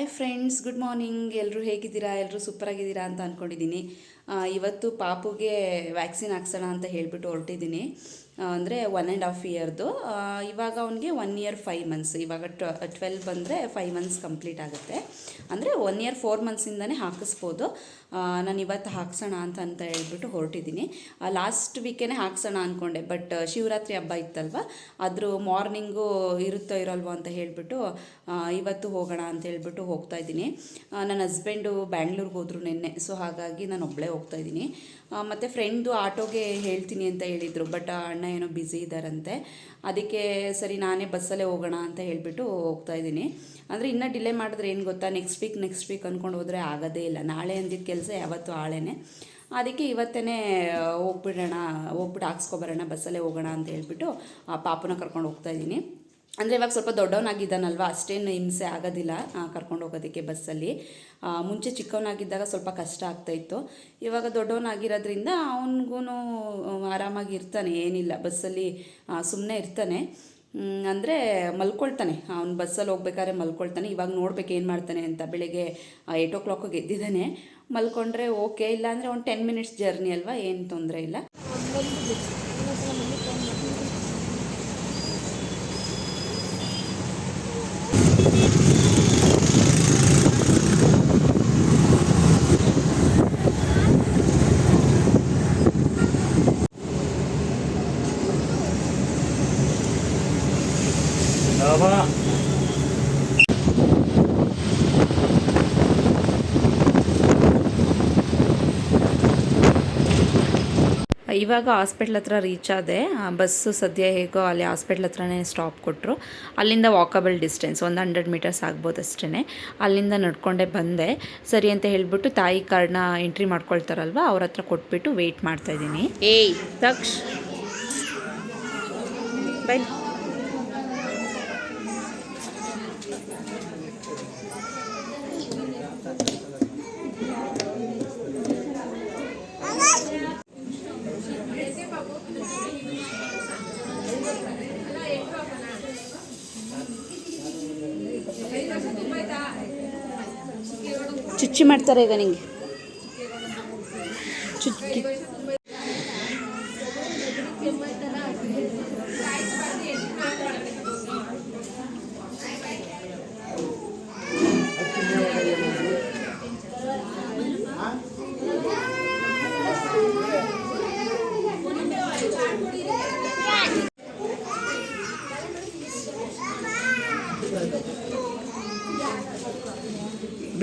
Hi friends good morning ಎಲ್ಲರೂ ಹೇಗಿದ್ದೀರಾ? ಎಲ್ಲರೂ ಸೂಪರಾಗಿದ್ದೀರಾ ಅಂತ ಅಂದ್ಕೊಂಡಿದ್ದೀನಿ ಇವತ್ತು ಪಾಪುಗೆ ವ್ಯಾಕ್ಸಿನ್ ಹಾಕ್ಸೋಣ ಅಂತ ಹೇಳಿಬಿಟ್ಟು ಹೊರಟಿದ್ದೀನಿ. ಅಂದರೆ ಒನ್ ಆ್ಯಂಡ್ ಹಾಫ್ ಇಯರ್ದು ಇವಾಗ ಅವನಿಗೆ ಒನ್ ಇಯರ್ ಫೈವ್ ಮಂತ್ಸ್ ಇವಾಗ ಟ್ವೆಲ್ ಬಂದರೆ ಫೈವ್ ಮಂತ್ಸ್ ಕಂಪ್ಲೀಟ್ ಆಗುತ್ತೆ. ಅಂದರೆ ಒನ್ ಇಯರ್ ಫೋರ್ ಮಂತ್ಸಿಂದನೇ ಹಾಕಿಸ್ಬೋದು. ನಾನು ಇವತ್ತು ಹಾಕ್ಸೋಣ ಅಂತ ಅಂತ ಹೇಳ್ಬಿಟ್ಟು ಹೊರಟಿದ್ದೀನಿ. ಲಾಸ್ಟ್ ವೀಕೇನೆ ಹಾಕ್ಸೋಣ ಅಂದ್ಕೊಂಡೆ ಬಟ್ ಶಿವರಾತ್ರಿ ಹಬ್ಬ ಇತ್ತಲ್ವ? ಅದ್ರ ಮಾರ್ನಿಂಗು ಇರುತ್ತೋ ಇರೋಲ್ವೋ ಅಂತ ಹೇಳಿಬಿಟ್ಟು ಇವತ್ತು ಹೋಗೋಣ ಅಂತ ಹೇಳಿಬಿಟ್ಟು ಹೋಗ್ತಾ ಇದ್ದೀನಿ. ನನ್ನ ಹಸ್ಬೆಂಡು ಬ್ಯಾಂಗ್ಳೂರ್ಗೆ ಹೋದ್ರು ನಿನ್ನೆ ಸೊ ಹಾಗಾಗಿ ನಾನು ಒಬ್ಬಳೇ ಹೋಗ್ತಾ ಇದ್ದೀನಿ. ಮತ್ತು ಫ್ರೆಂಡ್ದು ಆಟೋಗೆ ಹೇಳ್ತೀನಿ ಅಂತ ಹೇಳಿದರು ಬಟ್ ಅಣ್ಣ ಏನೋ ಬ್ಯುಸಿ ಇದ್ದಾರಂತೆ ಅದಕ್ಕೆ ಸರಿ ನಾನೇ ಬಸ್ಸಲ್ಲೇ ಹೋಗೋಣ ಅಂತ ಹೇಳಿಬಿಟ್ಟು ಹೋಗ್ತಾ ಇದ್ದೀನಿ. ಅಂದರೆ ಇನ್ನೂ ಡಿಲೇ ಮಾಡಿದ್ರೆ ಏನು ಗೊತ್ತಾ? ನೆಕ್ಸ್ಟ್ ವೀಕ್ ನೆಕ್ಸ್ಟ್ ವೀಕ್ ಅಂದ್ಕೊಂಡು ಹೋದರೆ ಆಗೋದೇ ಇಲ್ಲ. ನಾಳೆ ಅಂದಿದ್ದ ಕೆಲಸ ಯಾವತ್ತೂ ಆಳೆನೇ. ಅದಕ್ಕೆ ಇವತ್ತೇ ಹೋಗ್ಬಿಡೋಣ, ಹೋಗ್ಬಿಟ್ಟು ಹಾಕ್ಸ್ಕೊಬರೋಣ, ಬಸ್ಸಲ್ಲೇ ಹೋಗೋಣ ಅಂತ ಹೇಳ್ಬಿಟ್ಟು ಆ ಪಾಪನ ಕರ್ಕೊಂಡು ಹೋಗ್ತಾ ಇದ್ದೀನಿ. ಅಂದರೆ ಇವಾಗ ಸ್ವಲ್ಪ ದೊಡ್ಡವನಾಗಿದ್ದಾನಲ್ವ, ಅಷ್ಟೇನು ಹಿಂಸೆ ಆಗೋದಿಲ್ಲ ಕರ್ಕೊಂಡು ಹೋಗೋದಕ್ಕೆ ಬಸ್ಸಲ್ಲಿ. ಮುಂಚೆ ಚಿಕ್ಕವನಾಗಿದ್ದಾಗ ಸ್ವಲ್ಪ ಕಷ್ಟ ಆಗ್ತಾಯಿತ್ತು ಇವಾಗ ದೊಡ್ಡವನಾಗಿರೋದ್ರಿಂದ ಅವನಿಗೂ ಆರಾಮಾಗಿ ಇರ್ತಾನೆ, ಏನಿಲ್ಲ, ಬಸ್ಸಲ್ಲಿ ಸುಮ್ಮನೆ ಇರ್ತಾನೆ. ಅಂದರೆ ಮಲ್ಕೊಳ್ತಾನೆ, ಅವ್ನು ಬಸ್ಸಲ್ಲಿ ಹೋಗ್ಬೇಕಾದ್ರೆ ಮಲ್ಕೊಳ್ತಾನೆ. ಇವಾಗ ನೋಡ್ಬೇಕು ಏನು ಮಾಡ್ತಾನೆ ಅಂತ ಬೆಳಿಗ್ಗೆ ಏಯ್ಟ್ ಓ ಕ್ಲಾಕಿಗೆ ಎದ್ದಿದ್ದಾನೆ. ಮಲ್ಕೊಂಡ್ರೆ ಓಕೆ, ಇಲ್ಲಾಂದರೆ ಒಂದು ಟೆನ್ ಮಿನಿಟ್ಸ್ ಜರ್ನಿ ಅಲ್ವಾ, ಏನು ತೊಂದರೆ ಇಲ್ಲ. ಇವಾಗ ಹಾಸ್ಪಿಟ್ಲ್ ಹತ್ರ ರೀಚ್ ಆದೆ. ಬಸ್ಸು ಸದ್ಯ ಹೇಗೋ ಅಲ್ಲಿ ಹಾಸ್ಪಿಟ್ಲ್ ಹತ್ರನೇ ಸ್ಟಾಪ್ ಕೊಟ್ಟರು ಅಲ್ಲಿಂದ ವಾಕಬಲ್ ಡಿಸ್ಟೆನ್ಸ್ ಒಂದು ಹಂಡ್ರೆಡ್ ಮೀಟರ್ಸ್ ಆಗ್ಬೋದು ಅಷ್ಟೇ ಅಲ್ಲಿಂದ ನಡ್ಕೊಂಡೇ ಬಂದೆ. ಸರಿ ಅಂತ ಹೇಳಿಬಿಟ್ಟು ತಾಯಿ ಕಾರ್ಡ್ನ ಎಂಟ್ರಿ ಮಾಡ್ಕೊಳ್ತಾರಲ್ವ? ಅವ್ರ ಹತ್ರ ಕೊಟ್ಬಿಟ್ಟು ವೆಯ್ಟ್ ಮಾಡ್ತಾ ಇದ್ದೀನಿ. ಏಯ್, ತಕ್ಷ. ಬೈ. ಚುಚ್ಚಿ ಮಾಡ್ತಾರೆ ಈಗ ನಿಂಗೆ.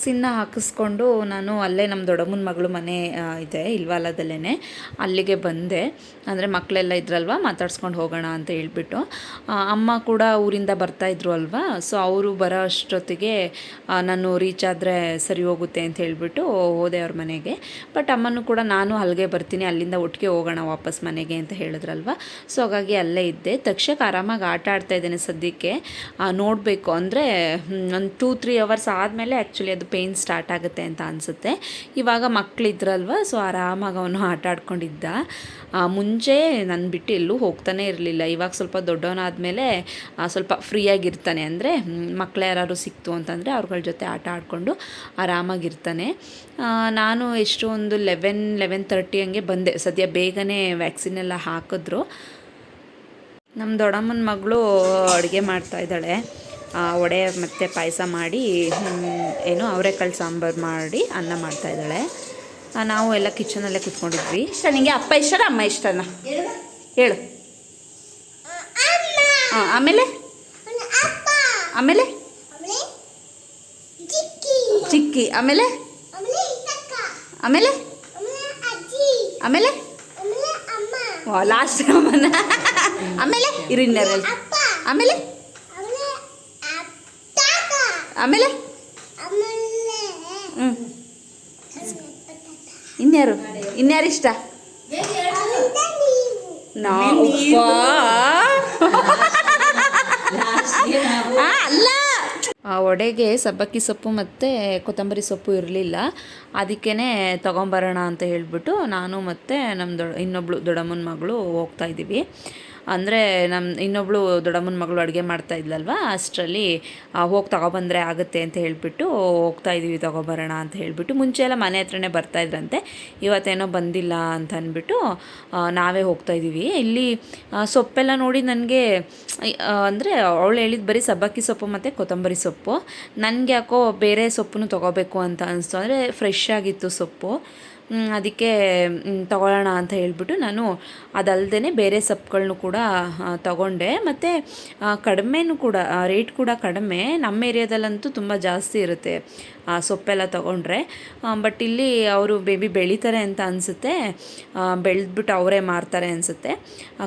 ವ್ಯಾಕ್ಸಿನ್ನ ಹಾಕಿಸ್ಕೊಂಡು ನಾನು ಅಲ್ಲೇ ನಮ್ಮ ದೊಡ್ಡಮ್ಮನ ಮಗಳು ಮನೆ ಇದೆ ಇಲ್ವಾಲದಲ್ಲೇ ಅಲ್ಲಿಗೆ ಬಂದೆ. ಅಂದರೆ ಮಕ್ಕಳೆಲ್ಲ ಇದ್ರಲ್ವ? ಮಾತಾಡ್ಸ್ಕೊಂಡು ಹೋಗೋಣ ಅಂತ ಹೇಳ್ಬಿಟ್ಟು. ಅಮ್ಮ ಕೂಡ ಊರಿಂದ ಬರ್ತಾಯಿದ್ರು ಅಲ್ವಾ? ಸೊ ಅವರು ಬರೋ ಅಷ್ಟೊತ್ತಿಗೆ ನಾನು ರೀಚ್ ಆದರೆ ಸರಿ ಹೋಗುತ್ತೆ ಅಂತ ಹೇಳಿಬಿಟ್ಟು ಹೋದೆ ಅವ್ರ ಮನೆಗೆ. ಬಟ್ ಅಮ್ಮನೂ ಕೂಡ ನಾನು ಅಲ್ಲಿಗೆ ಬರ್ತೀನಿ, ಅಲ್ಲಿಂದ ಒಟ್ಟಿಗೆ ಹೋಗೋಣ ವಾಪಸ್ ಮನೆಗೆ ಅಂತ ಹೇಳಿದ್ರಲ್ವ? ಸೊ ಹಾಗಾಗಿ ಅಲ್ಲೇ ಇದ್ದೆ. ತಕ್ಷಕ್ಕೆ ಆರಾಮಾಗಿ ಆಟ ಆಡ್ತಾ ಇದ್ದೇನೆ ಸದ್ಯಕ್ಕೆ. ನೋಡಬೇಕು. ಅಂದರೆ ಒಂದು ಟೂ ತ್ರೀ ಅವರ್ಸ್ ಆದಮೇಲೆ ಆ್ಯಕ್ಚುಲಿ ಅದು ಪೇಯ್ನ್ ಸ್ಟಾರ್ಟ್ ಆಗುತ್ತೆ ಅಂತ ಅನಿಸುತ್ತೆ. ಇವಾಗ ಮಕ್ಕಳಿದ್ರಲ್ವ ಸೊ ಆರಾಮಾಗಿ ಅವನು ಆಟ ಆಡ್ಕೊಂಡಿದ್ದ. ಮುಂಚೆ ನನ್ನ ಬಿಟ್ಟು ಎಲ್ಲೂ ಹೋಗ್ತಾನೆ ಇರಲಿಲ್ಲ. ಇವಾಗ ಸ್ವಲ್ಪ ದೊಡ್ಡವನಾದಮೇಲೆ ಸ್ವಲ್ಪ ಫ್ರೀಯಾಗಿರ್ತಾನೆ ಅಂದರೆ ಮಕ್ಕಳು ಯಾರು ಸಿಕ್ತು ಅಂತಂದರೆ ಅವ್ರಗಳ ಜೊತೆ ಆಟ ಆಡಿಕೊಂಡು ಆರಾಮಾಗಿರ್ತಾನೆ ನಾನು ಎಷ್ಟು ಒಂದು ಲೆವೆನ್ ಲೆವೆನ್ ತರ್ಟಿ ಹಂಗೆ ಬಂದೆ. ಸದ್ಯ ಬೇಗನೆ ವ್ಯಾಕ್ಸಿನ್ ಎಲ್ಲ ಹಾಕಿದ್ರು. ನಮ್ಮ ದೊಡ್ಡಮ್ಮನ ಮಗಳು ಅಡುಗೆ ಮಾಡ್ತಾ ಇದ್ದಾಳೆ. ಆ, ವಡೆ ಮತ್ತು ಪಾಯಸ ಮಾಡಿ ಏನು ಅವರೆಕಾಳು ಸಾಂಬಾರು ಮಾಡಿ ಅನ್ನ ಮಾಡ್ತಾ ಇದ್ದಾಳೆ. ನಾವು ಎಲ್ಲ ಕಿಚನಲ್ಲೇ ಕುತ್ಕೊಂಡಿದ್ವಿ. ಇಷ್ಟ ನಿಮಗೆ ಅಪ್ಪ ಇಷ್ಟನ ಅಮ್ಮ ಇಷ್ಟನ ಹೇಳು. ಹಾಂ ಆಮೇಲೆ? ಆಮೇಲೆ? ಚಿಕ್ಕಿ. ಆಮೇಲೆ? ಆಮೇಲೆ? ಆಮೇಲೆ? ಲಾಸ್ಟ್ ಅಮ್ಮನ. ಆಮೇಲೆ? ಇರಿ ಆಮೇಲೆ? ಆಮೇಲೆ? ಆಮೇಲೆ ಹ್ಞೂ ಇನ್ಯಾರು? ಇನ್ಯಾರು ಇಷ್ಟ? ಆ, ಅಲ್ಲ. ಆ ಒಡೆಗೆ ಸಬ್ಬಕ್ಕಿ ಸೊಪ್ಪು ಮತ್ತು ಕೊತ್ತಂಬರಿ ಸೊಪ್ಪು ಇರಲಿಲ್ಲ. ಅದಕ್ಕೇ ತೊಗೊಂಬರೋಣ ಅಂತ ಹೇಳಿಬಿಟ್ಟು ನಾನು ಮತ್ತು ನಮ್ಮ ದೊ ಇನ್ನೊಬ್ಳು ದೊಡ್ಡಮ್ಮನ ಮಗಳು ಹೋಗ್ತಾ ಇದ್ದೀವಿ. ಅಂದರೆ ನಮ್ಮ ಇನ್ನೊಬ್ಳು ದೊಡ್ಡಮ್ಮನ ಮಗಳು ಅಡುಗೆ ಮಾಡ್ತಾ ಇದ್ಲಲ್ವಾ, ಅಷ್ಟರಲ್ಲಿ ಹೋಗಿ ತಗೊಬಂದರೆ ಆಗುತ್ತೆ ಅಂತ ಹೇಳಿಬಿಟ್ಟು ಹೋಗ್ತಾ ಇದ್ದೀವಿ ತಗೊಬರೋಣ ಅಂತ ಹೇಳಿಬಿಟ್ಟು ಮುಂಚೆ ಎಲ್ಲ ಮನೆ ಹತ್ರನೇ ಬರ್ತಾಯಿದ್ರಂತೆ ಇವತ್ತೇನೋ ಬಂದಿಲ್ಲ ಅಂತ ಅಂದ್ಬಿಟ್ಟು ನಾವೇ ಹೋಗ್ತಾ ಇದ್ದೀವಿ ಇಲ್ಲಿ ಸೊಪ್ಪೆಲ್ಲ ನೋಡಿ ನನಗೆ ಅಂದರೆ ಅವಳು ಹೇಳಿದ ಬರೀ ಸಬ್ಬಕ್ಕಿ ಸೊಪ್ಪು ಮತ್ತು ಕೊತ್ತಂಬರಿ ಸೊಪ್ಪು. ನನಗೆ ಯಾಕೋ ಬೇರೆ ಸೊಪ್ಪನ್ನು ತೊಗೋಬೇಕು ಅಂತ ಅನಿಸ್ತು. ಅಂದರೆ ಫ್ರೆಶ್ ಆಗಿತ್ತು ಸೊಪ್ಪು. ಅದಕ್ಕೆ ತಗೊಳ್ಳೋಣ ಅಂತ ಹೇಳ್ಬಿಟ್ಟು ನಾನು ಅದಲ್ಲದೆ ಬೇರೆ ಸೊಪ್ಪುಗಳ್ನು ಕೂಡ ತಗೊಂಡೆ. ಮತ್ತು ಕಡಿಮೆನೂ ಕೂಡ ರೇಟ್ ಕೂಡ ಕಡಿಮೆ. ನಮ್ಮ ಏರಿಯಾದಲ್ಲಂತೂ ತುಂಬ ಜಾಸ್ತಿ ಇರುತ್ತೆ, ಆ, ಸೊಪ್ಪೆಲ್ಲ ತೊಗೊಂಡ್ರೆ. ಬಟ್ ಇಲ್ಲಿ ಅವರು ಬೇಬಿ ಬೆಳೀತಾರೆ ಅಂತ ಅನಿಸುತ್ತೆ. ಬೆಳೆದ್ಬಿಟ್ಟು ಅವರೇ ಮಾರ್ತಾರೆ ಅನಿಸುತ್ತೆ.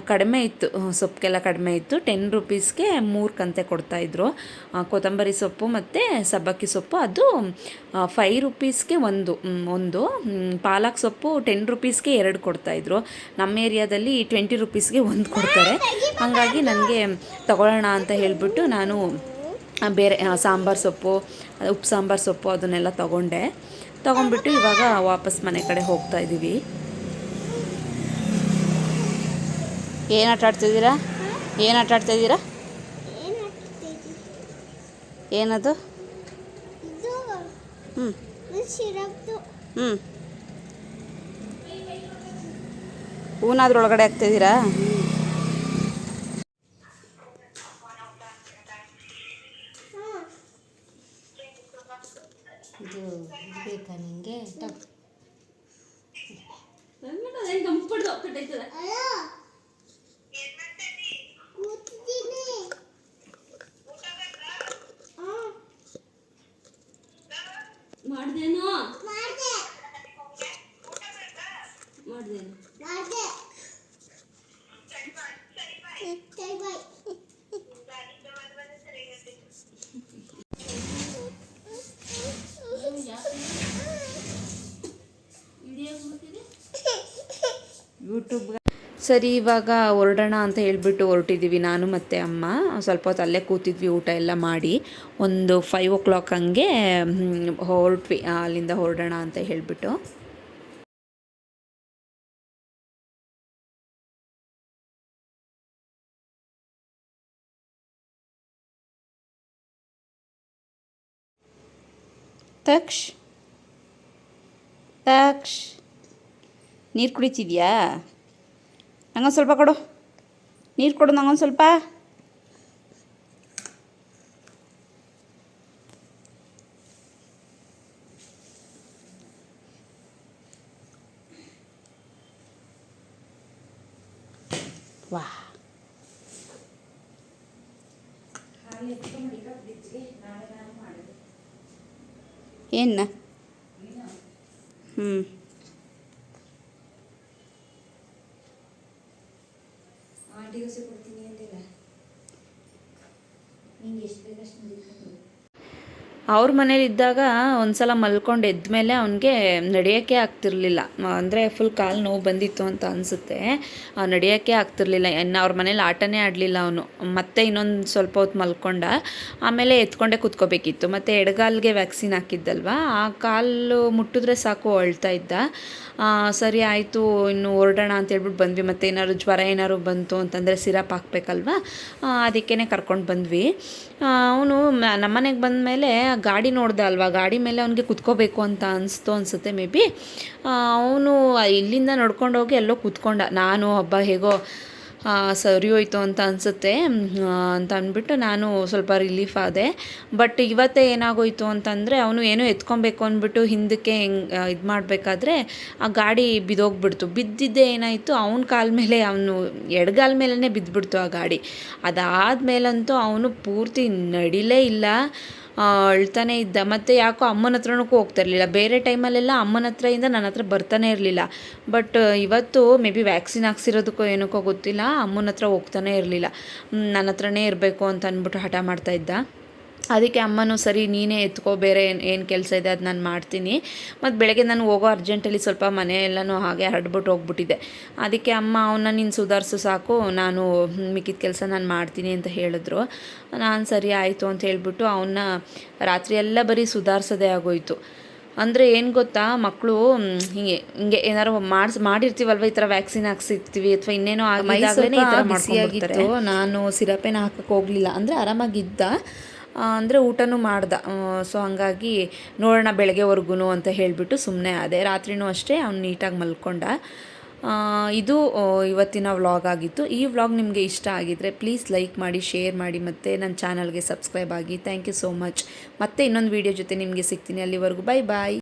ಕಡಿಮೆ ಇತ್ತು ಸೊಪ್ಪಿಗೆಲ್ಲ ಕಡಿಮೆ ಇತ್ತು. ಟೆನ್ ರುಪೀಸ್ಗೆ ಮೂರು ಕಂತೆ ಕೊಡ್ತಾಯಿದ್ರು ಕೊತ್ತಂಬರಿ ಸೊಪ್ಪು ಮತ್ತು ಸಬ್ಬಕ್ಕಿ ಸೊಪ್ಪು. ಅದು ಫೈ ರುಪೀಸ್ಗೆ ಒಂದು ಒಂದು ಪಾಲಕ್ ಸೊಪ್ಪು ಟೆನ್ ರುಪೀಸ್ಗೆ ಎರಡು ಕೊಡ್ತಾಯಿದ್ರು. ನಮ್ಮ ಏರಿಯಾದಲ್ಲಿ ಟ್ವೆಂಟಿ ರುಪೀಸ್ಗೆ ಒಂದು ಕೊಡ್ತಾರೆ. ಹಾಗಾಗಿ ನನಗೆ ತಗೊಳ್ಳೋಣ ಅಂತ ಹೇಳಿಬಿಟ್ಟು ನಾನು ಬೇರೆ ಸಾಂಬಾರು ಸೊಪ್ಪು ಉಪ್ಪು ಸಾಂಬಾರು ಸೊಪ್ಪು ಅದನ್ನೆಲ್ಲ ತಗೊಂಡೆ. ತೊಗೊಂಡ್ಬಿಟ್ಟು ಇವಾಗ ವಾಪಸ್ ಮನೆ ಕಡೆ ಹೋಗ್ತಾ ಇದ್ದೀವಿ ಏನು ಆಟ ಆಡ್ತಿದ್ದೀರಾ? ಏನು ಆಟ ಆಡ್ತಾಯಿದ್ದೀರಾ ಏನದು? ಹ್ಞೂ ಹ್ಞೂ ಹೂನಾದ್ರೂ ಒಳಗಡೆ ಹಾಕ್ತಿದ್ದೀರಾ? ಇದು ಬೇಕಾ ನಿಂಗೆ? ಅಯ್ಯೋ ಕೂತಿದ್ದೀನಿ ಹ್ಞೂ ಮಾಡ್ದೇನೋ? ಮಾಡಿದೆ ಮಾಡ್ದೇನು ಮಾಡಿದೆ ಸರಿ ಬಾಯ್ ಯೂಟ್ಯೂಬ್ ಸರಿ, ಇವಾಗ ಹೊರಡೋಣ ಅಂತ ಹೇಳ್ಬಿಟ್ಟು ಹೊರಟಿದ್ದೀವಿ ನಾನು ಮತ್ತು ಅಮ್ಮ. ಸ್ವಲ್ಪ ಹೊತ್ತು ಅಲ್ಲೇ ಕೂತಿದ್ವಿ, ಊಟ ಎಲ್ಲ ಮಾಡಿ. ಒಂದು ಫೈವ್ ಓ ಕ್ಲಾಕ್ ಹಂಗೆ ಹೊರಟ್ವಿ. ಅಲ್ಲಿಂದ ಹೊರಡೋಣ ಅಂತ ಹೇಳಿಬಿಟ್ಟು. ತಕ್ಷ್ ತಕ್ಷ್, ನೀರು ಕುಡಿತಿದ್ಯಾ? ನಂಗೊಂದು ಸ್ವಲ್ಪ ಕೊಡು ನೀರು ಕೊಡು ನಂಗೊಂದು ಸ್ವಲ್ಪ ವಾ ಏನ ಹ್ಞೂ 제가 신뢰하고 ಅವ್ರ ಮನೇಲಿದ್ದಾಗ ಒಂದ್ಸಲ ಮಲ್ಕೊಂಡು ಎದ್ಮೇಲೆ ಅವನಿಗೆ ನಡೆಯೋಕ್ಕೆ ಆಗ್ತಿರ್ಲಿಲ್ಲ. ಅಂದರೆ ಫುಲ್ ಕಾಲು ನೋವು ಬಂದಿತ್ತು ಅಂತ ಅನಿಸುತ್ತೆ. ನಡೆಯೋಕ್ಕೆ ಆಗ್ತಿರ್ಲಿಲ್ಲ. ಇನ್ನು ಅವ್ರ ಮನೇಲಿ ಆಟನೇ ಆಡಲಿಲ್ಲ ಅವನು. ಮತ್ತೆ ಇನ್ನೊಂದು ಸ್ವಲ್ಪ ಹೊತ್ತು ಮಲ್ಕೊಂಡ. ಆಮೇಲೆ ಎತ್ಕೊಂಡೇ ಕೂತ್ಕೋಬೇಕಿತ್ತು. ಮತ್ತು ಎಡಗಾಲ್ಗೆ ವ್ಯಾಕ್ಸಿನ್ ಹಾಕಿದ್ದಲ್ವ? ಆ ಕಾಲು ಮುಟ್ಟಿದ್ರೆ ಸಾಕು ಅಳ್ತಾ ಇದ್ದ. ಸರಿ ಆಯಿತು, ಇನ್ನು ಹೊರಡೋಣ ಅಂತ ಹೇಳ್ಬಿಟ್ಟು ಬಂದ್ವಿ. ಮತ್ತು ಏನಾದ್ರು ಜ್ವರ ಏನಾದ್ರು ಬಂತು ಅಂತಂದರೆ ಸಿರಪ್ ಹಾಕ್ಬೇಕಲ್ವ? ಅದಕ್ಕೇ ಕರ್ಕೊಂಡು ಬಂದ್ವಿ. ಅವನು ನಮ್ಮನೆಗೆ ಬಂದಮೇಲೆ ಗಾಡಿ ನೋಡ್ದೆ ಅಲ್ವಾ? ಗಾಡಿ ಮೇಲೆ ಅವನಿಗೆ ಕುತ್ಕೋಬೇಕು ಅಂತ ಅನಿಸ್ತು ಅನಿಸುತ್ತೆ ಮೇ ಬಿ. ಅವನು ಇಲ್ಲಿಂದ ನಡ್ಕೊಂಡು ಹೋಗಿ ಎಲ್ಲೋ ಕೂತ್ಕೊಂಡ. ನಾನು ಹಬ್ಬ ಹೇಗೋ ಸರಿ ಹೋಯ್ತು ಅಂತ ಅನಿಸುತ್ತೆ. ಅಂತ ಅಂದ್ಬಿಟ್ಟು ನಾನು ಸ್ವಲ್ಪ ರಿಲೀಫ್ ಆದೆ. ಬಟ್ ಇವತ್ತೇ ಏನಾಗೋಯ್ತು ಅಂತಂದರೆ ಅವನು ಏನೋ ಎತ್ಕೊಬೇಕು ಅಂದ್ಬಿಟ್ಟು ಹಿಂದಕ್ಕೆ ಹೆಂಗೆ ಇದು ಮಾಡಬೇಕಾದ್ರೆ ಆ ಗಾಡಿ ಬಿದ್ದೋಗ್ಬಿಡ್ತು. ಬಿದ್ದಿದ್ದೇ ಏನಾಯಿತು? ಅವನ ಕಾಲ ಮೇಲೆ, ಅವನು ಎಡಗಾಲ ಮೇಲೇ ಬಿದ್ದುಬಿಡ್ತು ಆ ಗಾಡಿ. ಅದಾದಮೇಲಂತೂ ಅವನು ಪೂರ್ತಿ ನಡಿಲೇ ಇಲ್ಲ. ಅಳ್ತಾನೆ ಇದ್ದ. ಮತ್ತು ಯಾಕೋ ಅಮ್ಮನ ಹತ್ರನೂ ಹೋಗ್ತಾ ಇರಲಿಲ್ಲ. ಬೇರೆ ಟೈಮಲ್ಲೆಲ್ಲ ಅಮ್ಮನ ಹತ್ರದಿಂದ ನನ್ನ ಹತ್ರ ಬರ್ತಾನೆ ಇರಲಿಲ್ಲ. ಬಟ್ ಇವತ್ತು ಮೇ ಬಿ ವ್ಯಾಕ್ಸಿನ್ ಹಾಕ್ಸಿರೋದಕ್ಕೋ ಏನಕ್ಕೋ ಗೊತ್ತಿಲ್ಲ. ಅಮ್ಮನ ಹತ್ರ ಹೋಗ್ತಾನೆ ಇರಲಿಲ್ಲ. ನನ್ನ ಹತ್ರನೇ ಇರಬೇಕು ಅಂತ ಅಂದ್ಬಿಟ್ಟು ಹಠ ಮಾಡ್ತಾ ಇದ್ದ. ಅದಕ್ಕೆ ಅಮ್ಮನೂ ಸರಿ ನೀನೇ ಎತ್ಕೋ ಬೇರೆ ಏನು ಏನು ಕೆಲಸ ಇದೆ ಅದು ನಾನು ಮಾಡ್ತೀನಿ. ಮತ್ತು ಬೆಳಗ್ಗೆ ನಾನು ಹೋಗೋ ಅರ್ಜೆಂಟಲ್ಲಿ ಸ್ವಲ್ಪ ಮನೆ ಎಲ್ಲನೂ ಹಾಗೆ ಹರಡ್ಬಿಟ್ಟು ಹೋಗ್ಬಿಟ್ಟಿದೆ. ಅದಕ್ಕೆ ಅಮ್ಮ ಅವನ್ನ ನೀನು ಸುಧಾರಿಸು ಸಾಕು ನಾನು ಮಿಕ್ಕಿದ ಕೆಲಸ ನಾನು ಮಾಡ್ತೀನಿ ಅಂತ ಹೇಳಿದ್ರು. ನಾನು ಸರಿ ಆಯಿತು ಅಂತ ಹೇಳ್ಬಿಟ್ಟು ಅವನ್ನ ರಾತ್ರಿ ಎಲ್ಲ ಬರೀ ಸುಧಾರಿಸೋದೇ ಆಗೋಯ್ತು. ಅಂದರೆ ಏನು ಗೊತ್ತಾ ಮಕ್ಕಳು ಹಿಂಗೆ ಹಿಂಗೆ ಏನಾರು ಮಾಡಿಸ್ ಮಾಡಿರ್ತೀವಲ್ವ ಈ ಥರ ವ್ಯಾಕ್ಸಿನ್ ಹಾಕ್ಸಿರ್ತೀವಿ ಅಥವಾ ಇನ್ನೇನೋ ಆಗಿದಾಗಲೇ ಈ ಥರ ನಾನು ಸಿರಪೇನ ಹಾಕಕ್ಕೆ ಹೋಗಲಿಲ್ಲ. ಅಂದರೆ ಆರಾಮಾಗಿದ್ದ. ಅಂದರೆ ಊಟನೂ ಮಾಡ್ದ. ಸೊ ಹಾಗಾಗಿ ನೋಡೋಣ ಬೆಳಗ್ಗೆವರೆಗೂ ಅಂತ ಹೇಳಿಬಿಟ್ಟು ಸುಮ್ಮನೆ ಆದೆ. ರಾತ್ರಿನೂ ಅಷ್ಟೇ ಅವ್ನು ನೀಟಾಗಿ ಮಲ್ಕೊಂಡ. ಇದು ಇವತ್ತಿನ ವ್ಲಾಗ್ ಆಗಿತ್ತು. ಈ ವ್ಲಾಗ್ ನಿಮಗೆ ಇಷ್ಟ ಆಗಿದ್ದರೆ ಪ್ಲೀಸ್ ಲೈಕ್ ಮಾಡಿ, ಶೇರ್ ಮಾಡಿ ಮತ್ತು ನನ್ನ ಚಾನಲ್ಗೆ ಸಬ್ಸ್ಕ್ರೈಬ್ ಆಗಿ. Thank you so much. ಮತ್ತೆ ಇನ್ನೊಂದು ವೀಡಿಯೋ ಜೊತೆ ನಿಮಗೆ ಸಿಗ್ತೀನಿ. ಅಲ್ಲಿವರೆಗೂ. Bye bye